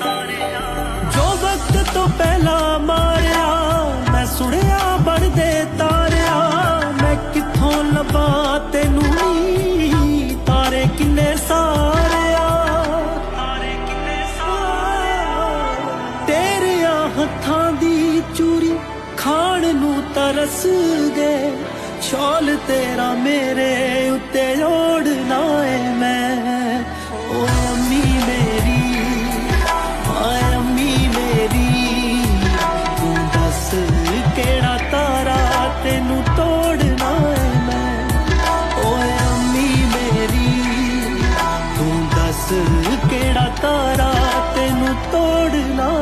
ਜੋ ਵਕਤ ਤੋਂ ਪਹਿਲਾਂ ਮਾਰਿਆ ਮੈਂ ਸੁਣਿਆ ਬਣਦੇ ਤਾਰਿਆ। ਮੈਂ ਕਿੱਥੋਂ ਲੱਭਾਂ ਤੈਨੂੰ ਨੀ ਤਾਰੇ ਕਿੰਨੇ ਸਾਰਿਆ? ਤਾਰੇ ਕਿੰਨੇ ਤੇਰਿਆਂ ਹੱਥਾਂ ਦੀ ਚੂਰੀ ਖਾਣ ਨੂੰ ਤਰਸ ਗਏ। ਛੋਲ ਤੇਰਾ ਮੇਰੇ ਉੱਤੇ ਦੱਸ ਕਿਹੜਾ ਤਾਰਾ ਤੈਨੂੰ ਤੋੜਨਾ?